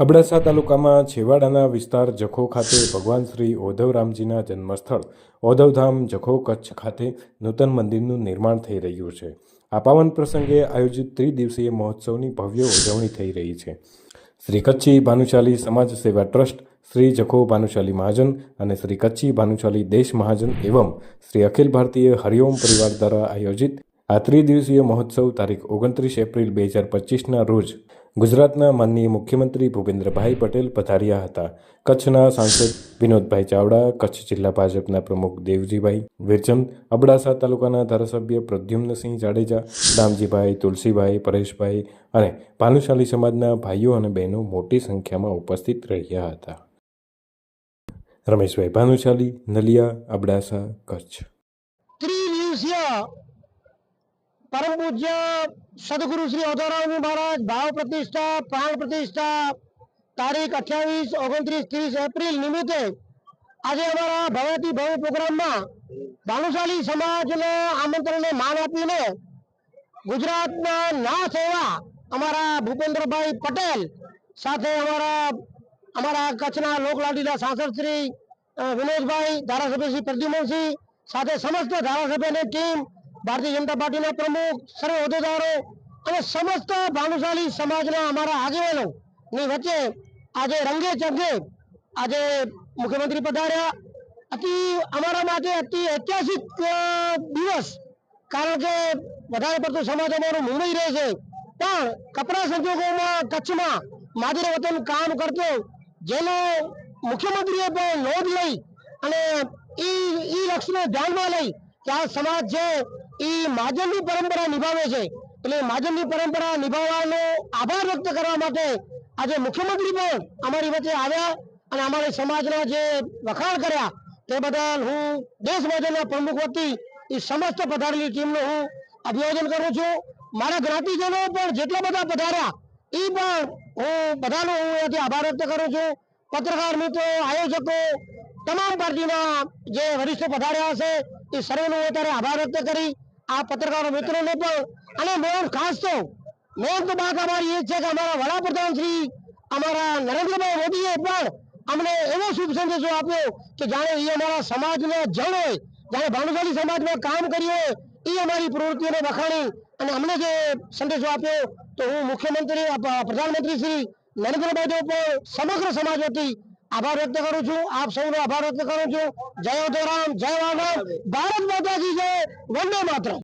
અબડાસા તાલુકામાં છેવાડાના વિસ્તાર જખો ખાતે ભગવાન શ્રી ઓધવરામજીના જન્મસ્થળ, ઓધવધામ જખો કચ્છ ખાતે નૂતન મંદિરનું નિર્માણ થઈ રહ્યું છે. આ પાવન પ્રસંગે આયોજિત ત્રિદિવસીય મહોત્સવની ભવ્ય ઉજવણી થઈ રહી છે. શ્રી કચ્છી ભાનુશાલી સમાજ સેવા ટ્રસ્ટ, શ્રી જખો ભાનુશાલી મહાજન અને શ્રી કચ્છી ભાનુશાલી દેશ મહાજન એવમ શ્રી અખિલ ભારતીય હરિઓમ પરિવાર દ્વારા આયોજિત આ ત્રિદિવસીય મહોત્સવ તારીખ ઓગણત્રીસ એપ્રિલ બે હજાર પચીસના રોજ ગુજરાતના માનનીય મુખ્યમંત્રી ભૂપેન્દ્રભાઈ પટેલ પધાર્યા હતા. કચ્છના સાંસદ વિનોદભાઈ ચાવડા, કચ્છ જિલ્લા ભાજપના પ્રમુખ દેવજીભાઈ વિરચંદ અબડાસા તાલુકાના ધારાસભ્ય પ્રદ્યુમ્નસિંહ જાડેજા રામજીભાઈ તુલસીભાઈ, પરેશભાઈ અને ભાનુશાલી સમાજના ભાઈઓ અને બહેનો મોટી સંખ્યામાં ઉપસ્થિત રહ્યા હતા. રમેશભાઈ ભાનુશાલી, નલિયા, અબડાસા, કચ્છ. પરમ પૂજ્ય સદગુરુ શ્રી ઓધોરામજી મહારાજ, ભાવ પ્રતિષ્ઠા, પ્રાણ પ્રતિષ્ઠા, તારીખ અઠ્યાવીસ, ઓગણત્રીસ, ત્રીસ એપ્રિલ નિમિત્તે આજે અમારા ભવ્યથી ભવ્ય પ્રોગ્રામમાં ભાનુશાલી સમાજને આમંત્રણને માન આપીને ગુજરાતના ના થવા અમારા ભૂપેન્દ્રભાઈ પટેલ સાથે અમારા અમારા કચ્છના લોકલાડીલા સાંસદ શ્રી વિનોદભાઈ, ધારાસભ્ય શ્રી પ્રદ્યુમનસિંહ સાથે સમસ્ત ધારાસભ્યની ટીમ ભારતીય જનતા પાર્ટીના પ્રમુખ સર્વ હોદ્દેદારો અને સમસ્ત ભાનુશાલી સમાજના અમારા આગેવાનો ની વચ્ચે આજે રંગે ચંગે આજે મુખ્યમંત્રી પધાર્યા. અતિ અમારા માટે અતિ ઐતિહાસિક દિવસ. કારણ કે વધારે પડતો સમાજ અમારું મુંબઈ રહે છે. પણ કપરા સંજોગોમાં કચ્છમાં માદરે વતન કામ કરતો, જેનો મુખ્યમંત્રીએ પણ નોંધ લઈ અને એ લક્ષ્યને ધ્યાનમાં લઈ કે આ સમાજ છે ઈ મહાજનની પરંપરા નિભાવે છે. એટલે મહાજનની પરંપરા નિભાવવાનો આભાર વ્યક્ત કરવા માટે આજે મુખ્યમંત્રી પણ અમારી વચ્ચે આવ્યા અને અમારી સમાજના જે વખાણ કર્યા તે બદલ હું દેશ મહાજનના પ્રમુખ વતી એ સમસ્ત પધારેલી ટીમનું હું અભિવાદન કરું છું. મારા જ્ઞાતિજનો પણ જેટલા બધા પધાર્યા એ પણ હું બધાનો હું અહીંયાથી આભાર વ્યક્ત કરું છું. પત્રકાર મિત્રો, આયોજકો તમામ પાર્ટીના જે વરિષ્ઠ પધાર્યા હશે એ સર્વેનો અત્યારે આભાર વ્યક્ત કરી આ પત્રકારો મિત્રોને પણ અને મેન ખાસ તો મેન તો બાક અમારી એ છે કે અમારા વડાપ્રધાન શ્રી, અમારા નરેન્દ્રભાઈ મોદીએ પણ અમને એવો શુભ સંદેશો આપ્યો કે જાણે એ અમારા સમાજને જળ હોય, જાણે ભાનુશાલી સમાજમાં કામ કર્યું હોય, એ અમારી પ્રવૃત્તિઓને વખાણી અને અમને જે સંદેશો આપ્યો, તો હું મુખ્યમંત્રી પ્રધાનમંત્રી શ્રી નરેન્દ્રભાઈ દેવ પણ સમગ્ર સમાજ વતી આભાર વ્યક્ત કરું છું. આપ સૌનો આભાર વ્યક્ત કરું છું. જય ઉદયરામ જય વાઘ ભારત માતાજી જય. વંદે માતરમ.